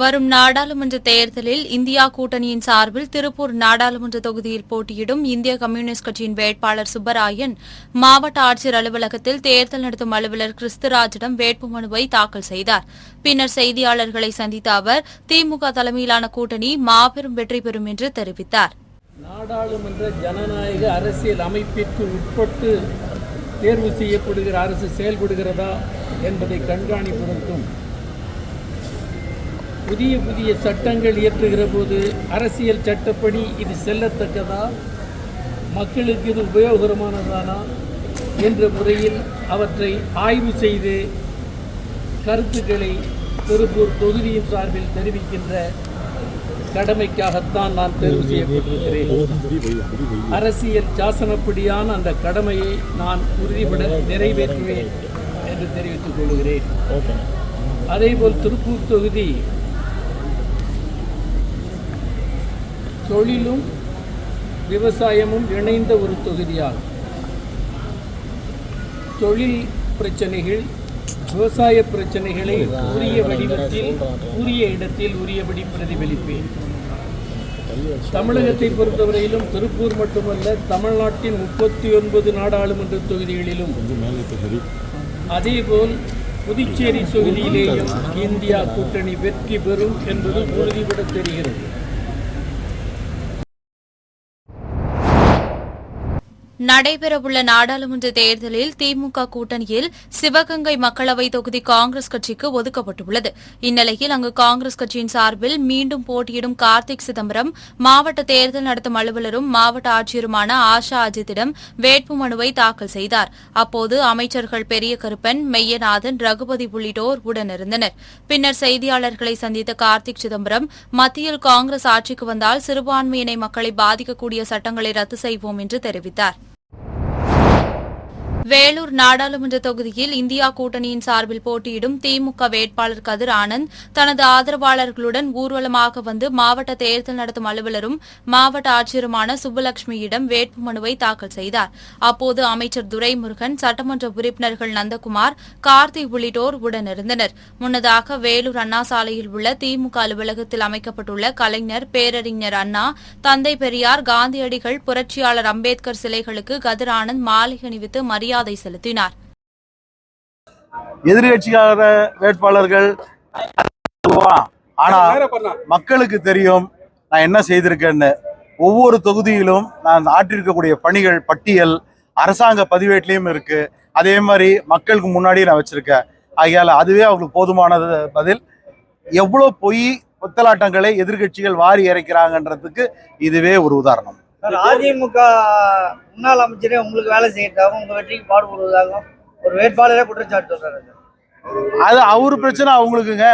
வரும் நாடாளுமன்ற தேர்தலில் இந்தியா கூட்டணியின் சார்பில் திருப்பூர் நாடாளுமன்ற தொகுதியில் போட்டியிடும் இந்திய கம்யூனிஸ்ட் கட்சியின் வேட்பாளர் சுப்பராயன் மாவட்ட ஆட்சியர் அலுவலகத்தில் தேர்தல் நடத்தும் அலுவலர் கிறிஸ்துராஜிடம் வேட்புமனுவை தாக்கல் செய்தார். பின்னர் செய்தியாளர்களை சந்தித்த அவர் திமுக தலைமையிலான கூட்டணி மாபெரும் வெற்றி பெறும் என்று தெரிவித்தார். நாடாளுமன்ற ஜனநாயக அரசியல் அமைப்பிற்கு உட்பட்டு தேர்வு செய்யப்படுகிற அரசு செயல்படுகிறதா என்பதை கண்காணிப்பதற்கும் புதிய புதிய சட்டங்கள் இயற்றுகிற போது அரசியல் சட்டப்படி இது செல்லத்தக்கதா? மக்களுக்கு இது உபயோகரமானதானா என்ற முறையில் அவற்றை ஆய்வு செய்து கருத்துக்களை திருப்பூர் தொகுதியின் சார்பில் தெரிவிக்கின்ற கடமைக்காகத்தான் நான் தேர்வு செய்யப்பட்டிருக்கிறேன். அரசியல் சாசனப்படியான அந்த கடமையை நான் உறுதிபட நிறைவேற்றுவேன் என்று தெரிவித்துக் கொள்கிறேன். அதேபோல் திருப்பூர் தொகுதி தொழிலும் விவசாயமும் இணைந்த ஒரு தொகுதியாகும். தொழில் பிரச்சனைகள் விவசாய பிரச்சனைகளை உரிய வடிவத்தில் உரிய இடத்தில் உரியபடி பிரதிபலிப்பேன். தமிழகத்தை பொறுத்தவரையிலும் திருப்பூர் மட்டுமல்ல தமிழ்நாட்டின் முப்பத்தி ஒன்பது நாடாளுமன்ற தொகுதிகளிலும். அதேபோல் புதுச்சேரி தொகுதியிலேயும் இந்தியா கூட்டணி வெற்றி பெறும் என்பது உறுதிபட தெரிகிறது. நடைபெறவுள்ள நாடாளுமன்ற தேர்தலில் திமுக கூட்டணியில் சிவகங்கை மக்களவை தொகுதி காங்கிரஸ் கட்சிக்கு ஒதுக்கப்பட்டுள்ளது. இந்நிலையில் அங்கு காங்கிரஸ் கட்சியின் சார்பில் மீண்டும் போட்டியிடும் கார்த்திக் சிதம்பரம் மாவட்ட தேர்தல் நடத்தும் அலுவலரும் மாவட்ட ஆட்சியருமான ஆஷா அஜித்திடம் வேட்புமனுவை தாக்கல் செய்தார். அப்போது அமைச்சர்கள் பெரிய கருப்பன் மெய்யநாதன் ரகுபதி உள்ளிட்டோர் உடனிருந்தனர். பின்னர் செய்தியாளர்களை சந்தித்த கார்த்திக் சிதம்பரம் மத்தியில் காங்கிரஸ் ஆட்சிக்கு வந்தால் சிறுபான்மையினை மக்களை பாதிக்கக்கூடிய சட்டங்களை ரத்து செய்வோம் என்று தெரிவித்தார். வேலூர் நாடாளுமன்ற தொகுதியில் இந்தியா கூட்டணியின் சார்பில் போட்டியிடும் திமுக வேட்பாளர் கதிர் ஆனந்த் தனது ஆதரவாளர்களுடன் ஊர்வலமாக வந்து மாவட்ட தேர்தல் நடத்தும் அலுவலரும் மாவட்ட ஆட்சியருமான சுப்புலட்சுமியிடம் வேட்புமனுவை தாக்கல் செய்தார். அப்போது அமைச்சர் துரைமுருகன் சட்டமன்ற உறுப்பினர்கள் நந்தகுமார் கார்த்தி உள்ளிட்டோர் உடனிருந்தனர். முன்னதாக வேலூர் அண்ணா சாலையில் உள்ள திமுக அலுவலகத்தில் அமைக்கப்பட்டுள்ள கலைஞர் பேரறிஞர் அண்ணா தந்தை பெரியார் காந்தியடிகள் புரட்சியாளர் அம்பேத்கர் சிலைகளுக்கு கதிர் ஆனந்த் மாலை அணிவித்து மரியாதை செலுத்தினார். எதிர்கட்சிக்கார வேட்பாளர்கள் ஆனா மக்களுக்கு தெரியும் நான் என்ன செய்திருக்கேன்னு. ஒவ்வொரு தொகுதியிலும் நான் ஆற்றிருக்கக்கூடிய பணிகள் பட்டியல் அரசாங்க பதிவேட்டிலையும் இருக்கு. அதே மாதிரி மக்களுக்கு முன்னாடி நான் வச்சிருக்கேன். ஆகையால அதுவே அவங்களுக்கு போதுமானது பதில். எவ்வளோ பொய் புத்தலாட்டங்களை எதிர்கட்சிகள் வாரி இறைக்கிறாங்கன்றதுக்கு இதுவே ஒரு உதாரணம். அதிமுக முன்னாள் அமைச்சரே உங்களுக்கு வேலை செய்யறதாகவும் உங்க வெற்றிக்கு பாடுபடுவதாகவும் ஒரு வேட்பாளரே குற்றச்சாட்டு சொல்றாரு. அது அவர் பிரச்சனை அவங்களுக்குங்க.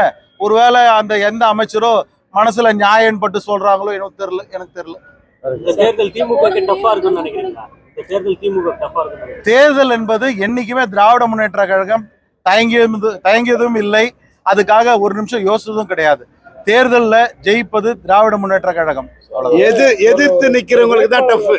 ஒருவேளை அந்த எந்த அமைச்சரோ மனசுல நியாயம் பட்டு சொல்றாங்களோ எனக்கு தெரியல எனக்கு தெரியல. தேர்தல் திமுக டஃபா இருக்கும்னு நினைக்கிறீங்களா? தேர்தல் திமுக டஃபா இருக்கும் தேர்தல் என்பது என்னைக்குமே திராவிட முன்னேற்ற கழகம் தயங்கியதும் தயங்கியதும் இல்லை. அதுக்காக ஒரு நிமிஷம் யோசிச்சதும் கிடையாது. தேர்தல்ல ஜெயிப்பது திராவிட முன்னேற்ற கழகம். எது எதிர்த்து நிக்கிறவங்களுக்கு தான் டஃப்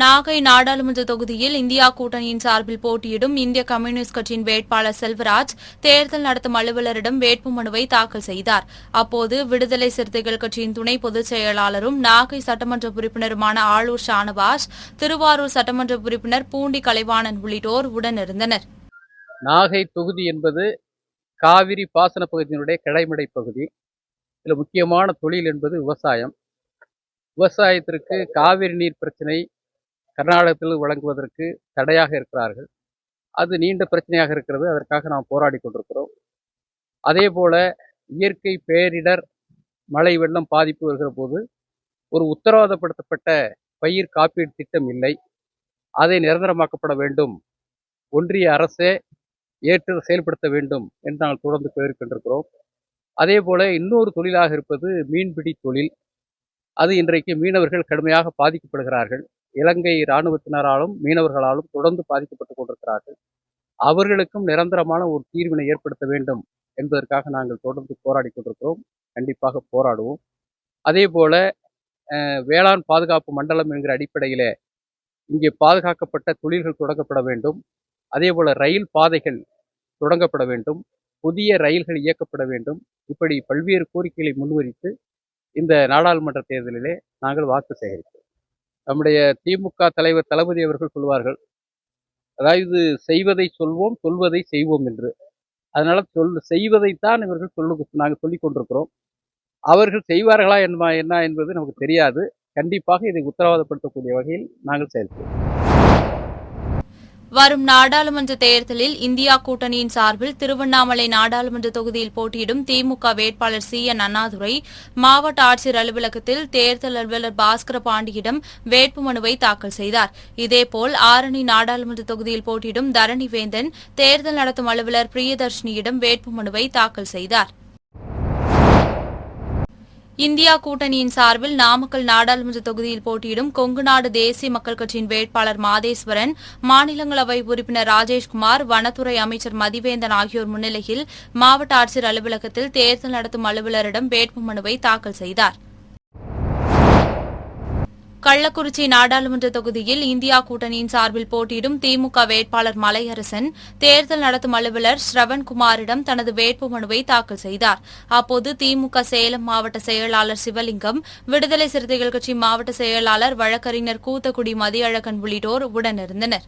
நாகை நாடாளுமன்ற தொகுதியில் இந்தியா கூட்டணியின் சார்பில் போட்டியிடும் இந்திய கம்யூனிஸ்ட் கட்சியின் வேட்பாளர் செல்வராஜ் தேர்தல் நடத்தும் அலுவலரிடம் வேட்புமனுவை தாக்கல் செய்தார். அப்போது விடுதலை சிறுத்தைகள் கட்சியின் துணை பொதுச் செயலாளரும் நாகை சட்டமன்ற உறுப்பினருமான ஆளூர் ஷானவாஸ் திருவாரூர் சட்டமன்ற உறுப்பினர் பூண்டி கலைவாணன் உள்ளிட்டோர் உடனிருந்தனர். நாகை தொகுதி என்பது காவிரி பாசன பகுதியினுடைய கிளைமடை பகுதி. இதில் முக்கியமான தொழில் என்பது விவசாயம். விவசாயத்திற்கு காவிரி நீர் பிரச்சனை கர்நாடகத்தில் வழங்குவதற்கு தடையாக இருக்கிறார்கள். அது நீண்ட பிரச்சனையாக இருக்கிறது. அதற்காக நாம் போராடி கொண்டிருக்கிறோம். அதே போல இயற்கை பேரிடர் மழை வெள்ளம் பாதிப்பு வருகிற போது ஒரு உத்தரவாதப்படுத்தப்பட்ட பயிர் காப்பீடு திட்டம் இல்லை. அதை நிரந்தரமாக்கப்பட வேண்டும். ஒன்றிய அரசே ஏற்று செயல்படுத்த வேண்டும். என்று நாங்கள் தொடர்ந்து கோரிக்கொண்டிருக்கிறோம் அதே போல இன்னொரு தொழிலாக இருப்பது மீன்பிடி தொழில். அது இன்றைக்கு மீனவர்கள் கடுமையாக பாதிக்கப்படுகிறார்கள். இலங்கை இராணுவத்தினராலும் மீனவர்களாலும் தொடர்ந்து பாதிக்கப்பட்டு கொண்டிருக்கிறார்கள். அவர்களுக்கும் நிரந்தரமான ஒரு தீர்வினை ஏற்படுத்த வேண்டும் என்பதற்காக நாங்கள் தொடர்ந்து போராடி கொண்டிருக்கிறோம். கண்டிப்பாக போராடுவோம். அதே போல வேளாண் பாதுகாப்பு மண்டலம் என்கிற அடிப்படையிலே இங்கே பாதுகாக்கப்பட்ட தொழில்கள் தொடங்கப்பட வேண்டும். அதே போல ரயில் பாதைகள் தொடங்கப்பட வேண்டும். புதிய ரயில்கள் இயக்கப்பட வேண்டும். இப்படி பல்வேறு கோரிக்கைகளை முன்வைத்து இந்த நாடாளுமன்ற தேர்தலிலே நாங்கள் வாக்கு சேகரித்தோம். நம்முடைய திமுக தலைவர் தளபதி அவர்கள் சொல்வார்கள் அதாவது செய்வதை சொல்வோம் சொல்வதை செய்வோம் என்று. அதனால சொல் செய்வதைத்தான் இவர்கள் சொல்லு நாங்கள் சொல்லிக் கொண்டிருக்கிறோம். அவர்கள் செய்வார்களா என்ன என்ன என்பது நமக்கு தெரியாது. கண்டிப்பாக இதை உத்தரவாதப்படுத்தக்கூடிய வகையில் நாங்கள் செயல்படுவோம். வரும் நாடாளுமன்ற தேர்தலில் இந்தியா கூட்டணியின் சார்பில் திருவண்ணாமலை நாடாளுமன்ற தொகுதியில் போட்டியிடும் திமுக வேட்பாளர் சி என் அண்ணாதுரை மாவட்ட ஆட்சியர் அலுவலகத்தில் தேர்தல் அலுவலர் பாஸ்கர பாண்டியிடம் வேட்புமனுவை தாக்கல் செய்தார். இதேபோல் ஆரணி நாடாளுமன்ற தொகுதியில் போட்டியிடும் தரணி வேந்தன் தேர்தல் நடத்தும் அலுவலர் பிரியதர்ஷினியிடம் வேட்புமனுவை தாக்கல் செய்தார். இந்தியா கூட்டணியின் சார்பில் நாமக்கல் நாடாளுமன்ற தொகுதியில் போட்டியிடும் கொங்குநாடு தேசிய மக்கள் கட்சியின் வேட்பாளர் மாதேஸ்வரன் மாநிலங்களவை உறுப்பினர் ராஜேஷ்குமார் வனத்துறை அமைச்சர் மதிவேந்தன் ஆகியோர் முன்னிலையில் மாவட்ட ஆட்சியர் அலுவலகத்தில் தேர்தல் நடத்தும் அலுவலரிடம் வேட்புமனுவை தாக்கல் செய்தார். கள்ளக்குறிச்சி நாடாளுமன்ற தொகுதியில் இந்தியா கூட்டணியின் சார்பில் போட்டியிடும் திமுக வேட்பாளர் மலையரசன் தேர்தல் நடத்தும் அலுவலர் ஸ்ரவன்குமாரிடம் தனது வேட்பு மனுவை தாக்கல் செய்தார். அப்போது திமுக சேலம் மாவட்ட செயலாளர் சிவலிங்கம் விடுதலை சிறுத்தைகள் கட்சி மாவட்ட செயலாளர் வழக்கறிஞர் கூத்தக்குடி மதியழகன் உள்ளிட்டோர் உடனிருந்தனா்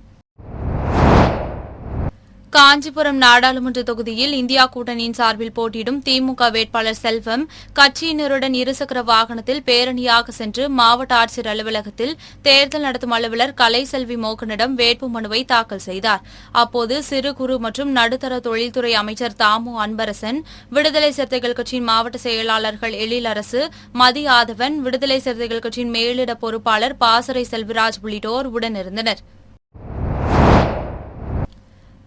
காஞ்சிபுரம் நாடாளுமன்ற தொகுதியில் இந்தியா கூட்டணியின் சார்பில் போட்டியிடும் திமுக வேட்பாளர் செல்வம் கட்சியினருடன் இருசக்கர வாகனத்தில் பேரணியாக சென்று மாவட்ட ஆட்சியர் அலுவலகத்தில் தேர்தல் நடத்தும் அலுவலர் கலைசெல்வி மோகனிடம் வேட்பு மனுவை தாக்கல் செய்தார். அப்போது சிறு குறு மற்றும் நடுத்தர தொழில்துறை அமைச்சர் தாமு அன்பரசன் விடுதலை சிறுத்தைகள் கட்சியின் மாவட்ட செயலாளர்கள் எழிலரசு மதி ஆதவன் விடுதலை சிறுத்தைகள் கட்சியின் மேலிட பொறுப்பாளர் பாசறை செல்வராஜ் உள்ளிட்டோர் உடனிருந்தனர்.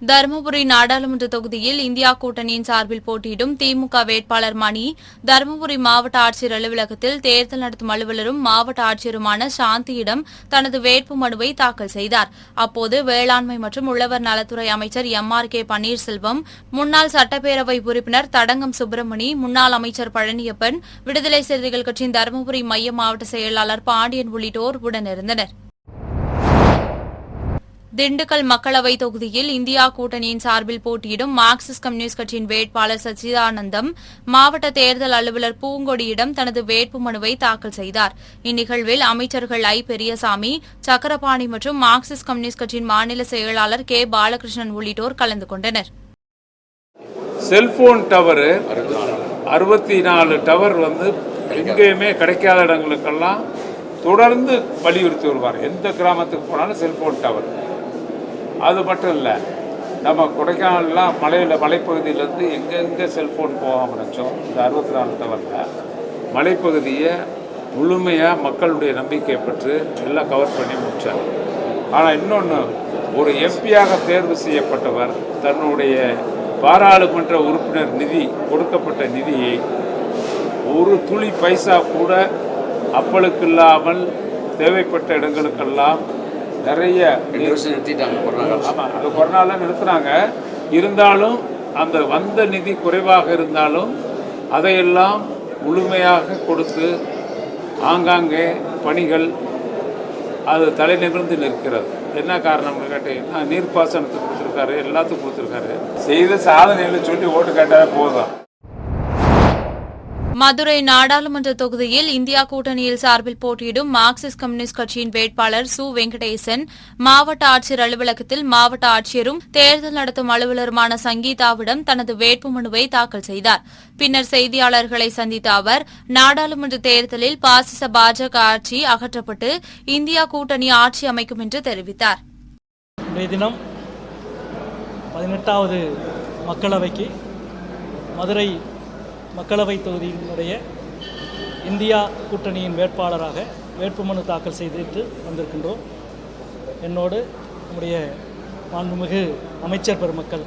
தருமபுரி நாடாளுமன்ற தொகுதியில் இந்தியா கூட்டணியின் சார்பில் போட்டியிடும் திமுக வேட்பாளர் மணி தருமபுரி மாவட்ட ஆட்சியர் அலுவலகத்தில் தேர்தல் நடத்தும் அலுவலரும் மாவட்ட ஆட்சியருமான சாந்தியிடம் தனது வேட்பு மனுவை தாக்கல் செய்தார். அப்போது வேளாண்மை மற்றும் உழவர் நலத்துறை அமைச்சர் எம். ஆர். கே. பன்னீர்செல்வம் முன்னாள் சட்டப்பேரவை உறுப்பினர் தடங்கம் சுப்பிரமணி முன்னாள் அமைச்சர் பழனியப்பன் விடுதலை சிறுத்தைகள் கட்சியின் தருமபுரி மைய மாவட்ட செயலாளர் பாண்டியன் உள்ளிட்டோர் உடனிருந்தனர். திண்டுக்கல் மக்களவை தொகுதியில் இந்தியா கூட்டணியின் சார்பில் போட்டியிடும் மார்க்சிஸ்ட் கம்யூனிஸ்ட் கட்சியின் வேட்பாளர் சச்சிதானந்தம் மாவட்ட தேர்தல் அலுவலர் பூங்கொடியிடம் தனது வேட்பு மனுவை தாக்கல் செய்தார். இந்நிகழ்வில் அமைச்சர்கள் ஐ. பெரியசாமி சக்கரபாணி மற்றும் மார்க்சிஸ்ட் கம்யூனிஸ்ட் கட்சியின் மாநில செயலாளர் கே. பாலகிருஷ்ணன் உள்ளிட்டோர் கலந்து கொண்டனர். செல்போன் டவர் அறுபத்தி நாலு டவர் வந்து எங்கேயுமே கிடைக்காத இடங்களுக்கெல்லாம் தொடர்ந்து வலியுறுத்தி வருவார். எந்த கிராமத்துக்கு போனாலும் செல்போன் டவர். அது மட்டும் இல்லை நம்ம கொடைக்கானல்லாம் மலையில் மலைப்பகுதியிலேருந்து எங்கெங்கே செல்ஃபோன் போகாமல் நினச்சோம் இந்த அறுபத்தி நாலு டவரில் மலைப்பகுதியை முழுமையாக மக்களுடைய நம்பிக்கையை பெற்று எல்லாம் கவர் பண்ணி முடித்தார் ஆனால் இன்னொன்று ஒரு எம்பியாக தேர்வு செய்யப்பட்டவர் தன்னுடைய பாராளுமன்ற உறுப்பினர் நிதி கொடுக்கப்பட்ட நிதியை ஒரு துளி பைசா கூட அப்பளுக்கு இல்லாமல் தேவைப்பட்ட இடங்களுக்கெல்லாம் நிறைய ஆமாம் அது கொரோனால. நிறுத்துனாங்க. இருந்தாலும் அந்த வந்த நிதி குறைவாக இருந்தாலும் அதையெல்லாம் முழுமையாக கொடுத்து ஆங்காங்கே பணிகள் அது தலை நிமிர்ந்து நிற்கிறது. என்ன காரணம்னு கேட்டீங்கன்னா நீர்ப்பாசனத்துக்கு கொடுத்துருக்காரு எல்லாத்துக்கும் கொடுத்துருக்காரு. செய்த சாதனைகளை சொல்லி ஓட்டு கேட்டாலே போதும். மதுரை நாடாளுமன்ற தொகுதியில் இந்தியா கூட்டணியில் சார்பில் போட்டியிடும் மார்க்சிஸ்ட் கம்யூனிஸ்ட் கட்சியின் வேட்பாளர் சு. வெங்கடேசன் மாவட்ட ஆட்சியர் அலுவலகத்தில் மாவட்ட ஆட்சியரும் தேர்தல் நடத்தும் அலுவலருமான சங்கீதாவிடம் தனது வேட்புமனுவை தாக்கல் செய்தார். பின்னர் செய்தியாளர்களை சந்தித்த அவர் நாடாளுமன்ற தேர்தலில் பாசிச பாஜக ஆட்சி அகற்றப்பட்டு இந்தியா கூட்டணி ஆட்சி அமைக்கும் என்று தெரிவித்தார். தினம் பதினெட்டாவது மக்களவைக்கு மதுரை மக்களவை தொகுதியினுடைய இந்தியா கூட்டணியின் வேட்பாளராக வேட்புமனு தாக்கல் செய்துட்டு வந்திருக்கின்றோம். என்னோடு நம்முடைய மாண்புமிகு அமைச்சர் பெருமக்கள்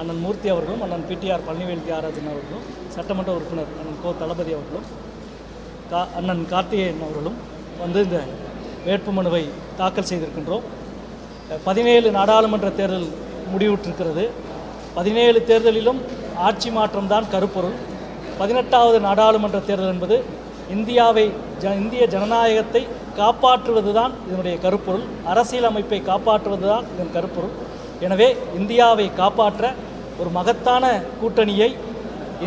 அண்ணன் மூர்த்தி அவர்களும் அண்ணன் பிடிஆர் பழனிவேல் தியாகராஜன் அவர்களும் சட்டமன்ற உறுப்பினர் அண்ணன் கோ. தளபதி அவர்களும் கா அண்ணன் கார்த்திகேயன் அவர்களும் வந்து இந்த வேட்புமனுவை தாக்கல் செய்திருக்கின்றோம். பதினேழு நாடாளுமன்ற தேர்தல் முடிவுற்றிருக்கிறது. பதினேழு தேர்தலிலும் ஆட்சி மாற்றம்தான் கருப்பொருள். பதினெட்டாவது நாடாளுமன்ற தேர்தல் என்பது இந்தியாவை ஜ இந்திய ஜனநாயகத்தை காப்பாற்றுவது தான் இதனுடைய கருப்பொருள். அரசியலமைப்பை காப்பாற்றுவது தான் இதன் கருப்பொருள். எனவே இந்தியாவை காப்பாற்ற ஒரு மகத்தான கூட்டணியை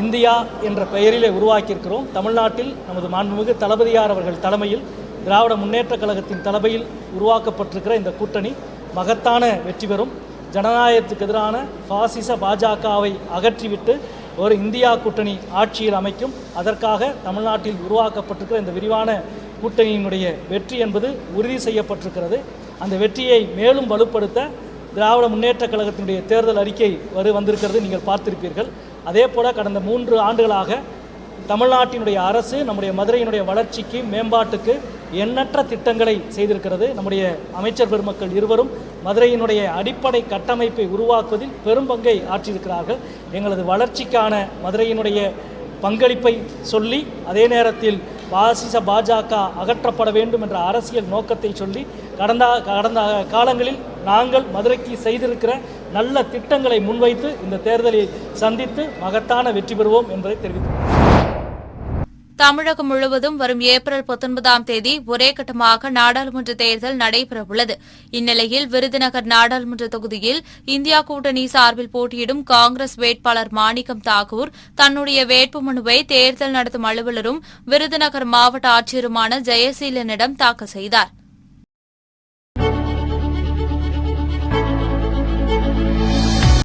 இந்தியா என்ற பெயரிலே உருவாக்கியிருக்கிறோம். தமிழ்நாட்டில் நமது மாண்புமிகு தளபதியார் அவர்கள் தலைமையில் திராவிட முன்னேற்றக் கழகத்தின் தலைமையில் உருவாக்கப்பட்டிருக்கிற இந்த கூட்டணி மகத்தான வெற்றி பெறும். ஜனநாயகத்துக்கு எதிரான பாசிச பாஜகவை அகற்றிவிட்டு ஒரு இந்தியா கூட்டணி ஆட்சியில் அமைக்கும். அதற்காக தமிழ்நாட்டில் உருவாக்கப்பட்டிருக்கிற இந்த விரிவான கூட்டணியினுடைய வெற்றி என்பது உறுதி செய்யப்பட்டிருக்கிறது. அந்த வெற்றியை மேலும் வலுப்படுத்த திராவிட முன்னேற்றக் கழகத்தினுடைய தேர்தல் அறிக்கை வரு வந்திருக்கிறது. நீங்கள் பார்த்திருப்பீர்கள். அதே போல் கடந்த மூன்று ஆண்டுகளாக தமிழ்நாட்டினுடைய அரசு நம்முடைய மதுரையினுடைய வளர்ச்சிக்கு மேம்பாட்டுக்கு எண்ணற்ற திட்டங்களை செய்திருக்கிறது. நம்முடைய அமைச்சர் பெருமக்கள் இருவரும் மதுரையினுடைய அடிப்படை கட்டமைப்பை உருவாக்குவதில் பெரும் பங்கை ஆற்றியிருக்கிறார்கள். எங்களது வளர்ச்சிக்கான மதுரையினுடைய பங்களிப்பை சொல்லி அதே நேரத்தில் பாசிச பாஜக அகற்றப்பட வேண்டும் என்ற அரசியல் நோக்கத்தை சொல்லி கடந்த கடந்த காலங்களில் நாங்கள் மதுரைக்கு செய்திருக்கிற நல்ல திட்டங்களை முன்வைத்து இந்த தேர்தலை சந்தித்து மகத்தான வெற்றி பெறுவோம் என்பதை தெரிவித்துள்ளோம் தமிழகம் முழுவதும் வரும் ஏப்ரல் பத்தொன்பதாம் தேதி ஒரே கட்டமாக நாடாளுமன்ற தேர்தல் நடைபெறவுள்ளது. இந்நிலையில் விருதுநகர் நாடாளுமன்ற தொகுதியில் இந்தியா கூட்டணி சார்பில் போட்டியிடும் காங்கிரஸ் வேட்பாளர் மாணிக்கம் தாகூர் தன்னுடைய வேட்புமனுவை தேர்தல் நடத்தும் அலுவலரும் விருதுநகர் மாவட்ட ஆட்சியருமான ஜெயசீலனிடம் தாக்கல் செய்தார்.